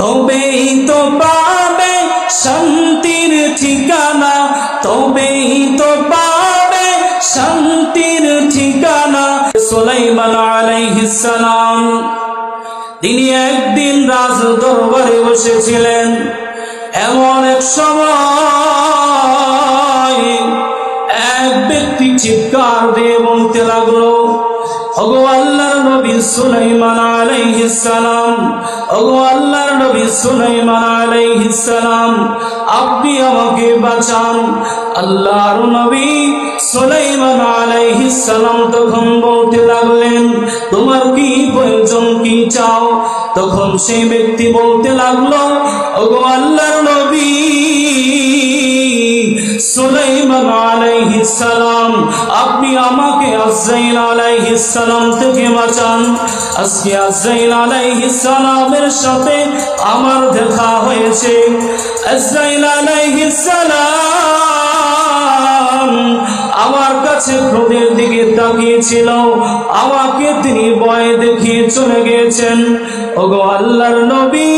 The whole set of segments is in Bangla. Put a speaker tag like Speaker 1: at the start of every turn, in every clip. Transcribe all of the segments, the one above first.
Speaker 1: তবেই তো পাবে শান্তির ঠিকানা, তবেই তো পাবে শান্তির ঠিকানা। সুলাইমান আলাইহিস তিনি একদিন রাজ দরবারে বসেছিলেন। এমন এক সময় এক ব্যক্তি চিৎকার দিয়ে বলতে লাগল ওগো আল্লাহর নবী সুলাইমান আলাইহিস সালাম। ওগো আল্লাহর নবী সুলাইমান আলাইহিস সালাম, আপনি আমাকে বাঁচান। আল্লাহর নবী সুলাইমান আলাইহিস সালাম তখন বলতে লাগলেন, তোমার কি প্রয়োজন, কি চাও? তখন সেই ব্যক্তি বলতে লাগল, ওগো আল্লাহর সালাম। আপনি আমাকে আজরাইল আলাইহিস সালাম থেকে বাঁচান। আজকে আজরাইল আলাইহিস সালামের সাথে আমার দেখা হয়েছে। আজরাইল আলাইহিস সালাম আমার কাছে ক্রোধের দিকে তাকিয়েছিল। আমাকে তিনি ভয় দেখিয়ে চলে গিয়েছেন। ওগো আল্লাহর নবী!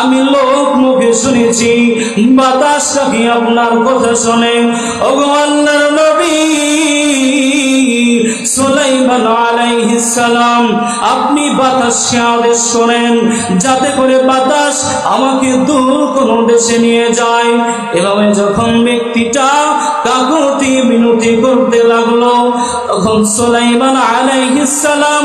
Speaker 1: আমি লোক মুখে শুনেছি, বাতাস কি আপনার কথা শুনে। ওগো আল্লাহর নবী সুলাইমান আলাইহিস সালাম, আপনি বাতাসকে আদেশ করেন যাতে করে বাতাস আমাকে দূর কোনো দেশে নিয়ে যায়। এভাবে যখন ব্যক্তিটা কাকুতি মিনতি করতে লাগল, তখন সোলাইমান আলাইহিস সালাম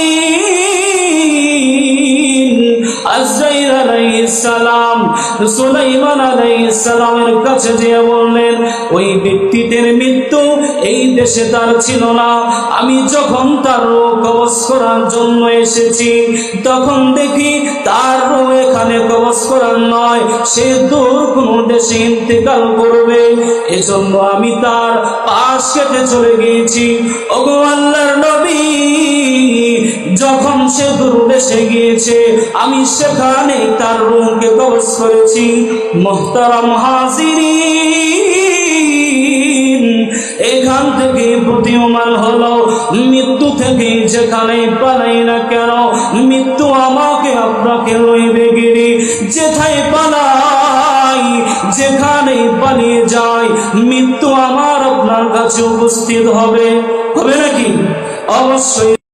Speaker 1: সালাম সুলাইমান সালামের কাছে যে বললেন, ওই ব্যক্তিদের মৃত্যু এই দেশে তার ছিল না। আমি যখন তার রোগ কবজ করার জন্য এসেছি, তখন দেখি তার রোগ এখানে কবজ করার নয়। সে দূর কোন দেশে ইন্তেকাল করবে। এজন্য আমি তার পাশ কেটে চলে গিয়েছি। ওগো আল্লাহর নবী, যখন সে দূর দেশে গিয়েছে। আমি সেখানে তার রুমকে কবজ করেছি। মোহতারাম হাজিরিন, এখান থেকে প্রতীয়মান হলো, মৃত্যু থেকে যেখানে পালাই না কেন, মৃত্যু আমাকে আপনাকে লইবে গিরি। যেথায় পালাই, যেখানে পালিয়ে যায়, মৃত্যু আমার আপনার কাছে উপস্থিত হবে। হবে নাকি? অবশ্যই